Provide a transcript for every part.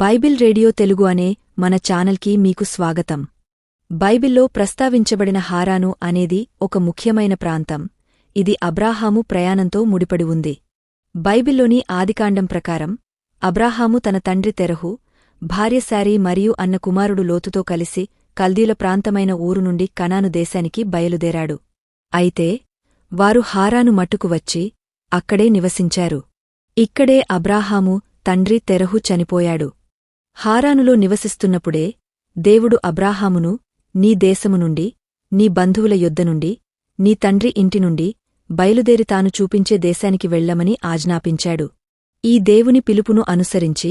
Bible radio Telugu అనే మన ఛానల్కి మీకు స్వాగతం. బైబిల్లో ప్రస్తావించబడిన హారాను అనేది ఒక ముఖ్యమైన ప్రాంతం. ఇది అబ్రాహాము ప్రయాణంతో ముడిపడి ఉంది. బైబిల్లోని ఆదికాండం ప్రకారం అబ్రాహాము తన తండ్రి తెరహు భార్య శారీ మరియు అన్న కుమారుడు లోతుతో కలిసి కల్దీల ప్రాంతమైన ఊరు నుండి కనాను దేశానికి బయలుదేరాడు. అయితే వారు హారాను మట్టుకు వచ్చి అక్కడే నివసించారు. ఇక్కడే అబ్రాహాము తండ్రి తెరహు చనిపోయాడు. హారానులో నివసిస్తున్నప్పుడే దేవుడు అబ్రాహామును నీ దేశము నుండి నీ బంధువుల యొద్దనుండి నీ తండ్రి ఇంటి నుండి బయలుదేరి తాను చూపించే దేశానికి వెళ్ళమని ఆజ్ఞాపించాడు. ఈ దేవుని పిలుపును అనుసరించి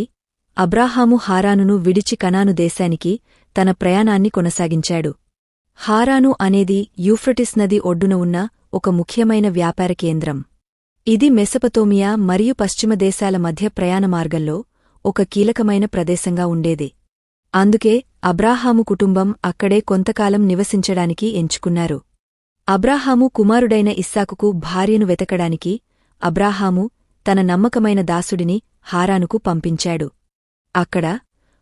అబ్రాహాము హారానును విడిచి కనాను దేశానికి తన ప్రయాణాన్ని కొనసాగించాడు. హారాను అనేది యూఫ్రటిస్ నది ఒడ్డున ఉన్న ఒక ముఖ్యమైన వ్యాపార కేంద్రం. ఇది మెసపతోమియా మరియు పశ్చిమ దేశాల మధ్య ప్రయాణ మార్గంలో ఒక కీలకమైన ప్రదేశంగా ఉండేది. అందుకే అబ్రాహాము కుటుంబం అక్కడే కొంతకాలం నివసించడానికి ఎంచుకున్నారు. అబ్రాహాము కుమారుడైన ఇస్సాకుకు భార్యను వెతకడానికి అబ్రాహాము తన నమ్మకమైన దాసుడిని హారానుకు పంపించాడు. అక్కడ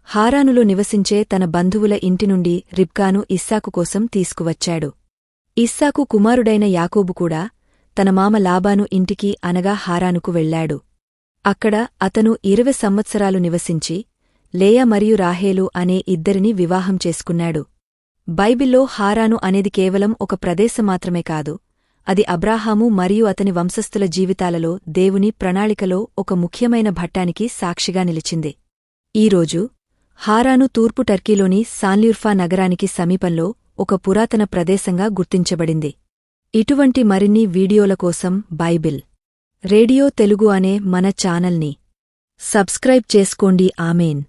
హారానులో నివసించే తన బంధువుల ఇంటి నుండి రిబ్కాను ఇస్సాకు కోసం తీసుకువచ్చాడు. ఇస్సాకు కుమారుడైన యాకోబు కూడా తన మామ లాబాను ఇంటికి అనగా హారానుకు వెళ్ళాడు అక్కడ అతను ఇరవై సంవత్సరాలు నివసించి లేయా మరియు రాహేలు అనే ఇద్దరిని వివాహం చేసుకున్నాడు. బైబిల్లో హారాను అనేది కేవలం ఒక ప్రదేశం మాత్రమే కాదు అది అబ్రాహాము మరియు అతని వంశస్థుల జీవితాలలో దేవుని ప్రణాళికలో ఒక ముఖ్యమైన భట్టానికి సాక్షిగా నిలిచింది. ఈరోజు హారాను తూర్పు టర్కీలోని సాన్ల్యూర్ఫా నగరానికి సమీపంలో ఒక పురాతన ప్రదేశంగా గుర్తించబడింది. ఇటువంటి మరిన్ని వీడియోల కోసం బైబిల్. రేడియో తెలుగు అనే మన ఛానల్ని సబ్స్క్రైబ్ చేసుకోండి. ఆమెన్.